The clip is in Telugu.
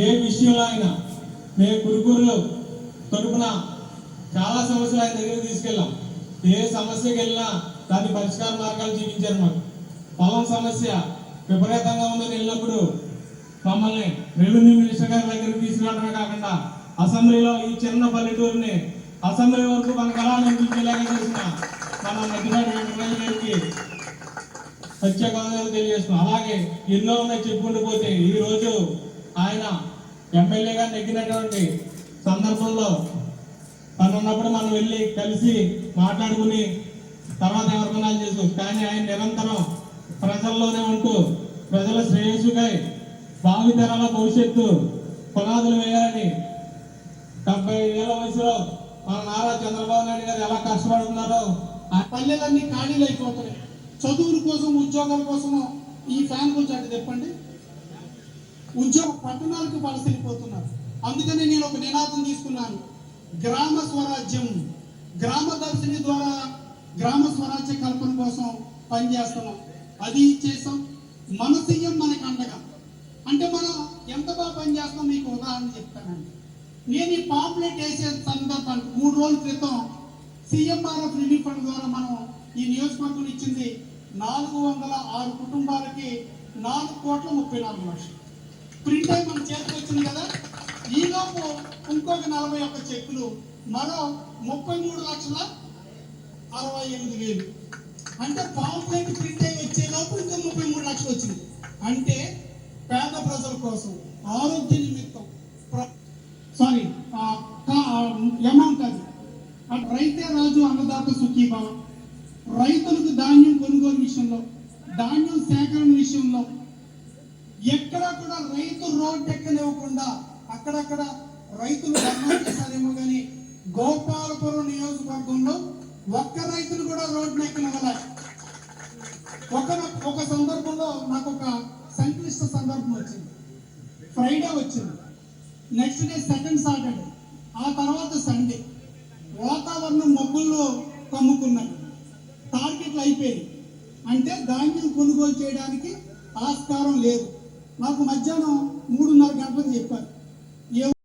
ఏ విషయంలో అయినా మేము కురుకూరులో తరపున చాలా సమస్యలు ఆయన దగ్గరికి తీసుకెళ్ళాం. ఏ సమస్యకి వెళ్ళినా దాని పరిష్కార మార్గాలు చూపించారు మాకు. పొలం సమస్య విపరీతంగా ఉందని వెళ్ళినప్పుడు మమ్మల్ని రెవెన్యూ మినిస్టర్ గారి దగ్గరికి తీసుకురావడమే కాకుండా అసెంబ్లీలో ఈ చిన్న పల్లెటూరుని అసెంబ్లీ వరకు మన ఎలా నింపించేలాగా చేసిన మన మధ్యపాటి వెంకటరాజు గారికి ప్రత్యేక తెలియజేస్తున్నాం. అలాగే ఎన్నో ఉన్నాయి చెప్పుకుంటూ పోతే ఎమ్మెల్యేగా నెగ్గినటువంటి సందర్భంలో తను ఉన్నప్పుడు మనం వెళ్ళి కలిసి మాట్లాడుకుని తర్వాత ఎవరికొనాలు చేసుకోవచ్చు కానీ ఆయన నిరంతరం ప్రజల్లోనే ఉంటూ ప్రజల శ్రేయస్సుకై భావితరాల భవిష్యత్తు పునాదులు వేయాలని డెబ్బై ఏళ్ళ వయసులో మన నారా చంద్రబాబు నాయుడు గారు ఎలా కష్టపడుతున్నారో ఆ పల్లెలన్నీ ఖాళీలు అయిపోతున్నాయి. చదువుల కోసం ఉద్యోగాల కోసము ఈ ఫ్యాన్ గురించి అంటే చెప్పండి. ఉద్యోగ పట్టణాలకు వలస వెళ్ళిపోతున్నారు అందుకని నేను ఒక నినాదం తీసుకున్నాను. గ్రామ స్వరాజ్యం గ్రామ దర్శిని ద్వారా గ్రామ స్వరాజ్య కల్పన కోసం పనిచేస్తున్నాం. అది చేసాం మన సీఎం మనకు అండగా. అంటే మనం ఎంత బాగా పనిచేస్తాం మీకు ఉదాహరణ చెప్తానండి. నేను ఈ పాంప్లెట్ వేసే సందర్భానికి మూడు రోజుల క్రితం సిఎంఆర్ఎఫ్ రిలీఫ్ ఫండ్ ద్వారా మనం ఈ నియోజకవర్గం ఇచ్చింది నాలుగు వందల ఆరు కుటుంబాలకి నాలుగు కోట్ల ముప్పై నాలుగు లక్షలు. ప్రింట్ అయి మన చేతికి వచ్చింది కదా? ఈలోపు ఇంకొక నలభై ఒక్క చెక్కులు మరో ముప్పై మూడు లక్షల అరవై ఎనిమిది వేలు. అంటే పాంప్లెట్ ప్రింట్ అయి వచ్చే లోపు ఇంకో ముప్పై మూడు లక్షలు వచ్చింది. అంటే పేద ప్రజల కోసం ఆరోగ్య నిమిత్తం సారీ అమౌంట్ అది. రైతే రాజు అన్నదాత సుఖీభావ. రైతులకు ధాన్యం కొనుగోలు విషయంలో ధాన్యం సేకరణ విషయంలో ఎక్కడ కూడా రైతు రోడ్ ఎక్కనివ్వకుండా అక్కడక్కడ రైతులు ధర్నా చేశారేమో కానీ గోపాలపురం నియోజకవర్గంలో ఒక్క రైతులు కూడా రోడ్డు ఎక్కనివ్వాల ఒక ఒక సందర్భంలో నాకు ఒక సంక్లిష్ట సందర్భం వచ్చింది. ఫ్రైడే వచ్చింది. Next day second Saturday. ఆ తర్వాత సండే. వాతావరణం మబ్బుల్లో కమ్ముకున్నాయి టార్గెట్లు అయిపోయాయి అంటే ధాన్యం కొనుగోలు చేయడానికి ఆస్కారం లేదు. మాకు మధ్యాహ్నం మూడున్నర గంటలకు చెప్పారు. ఏ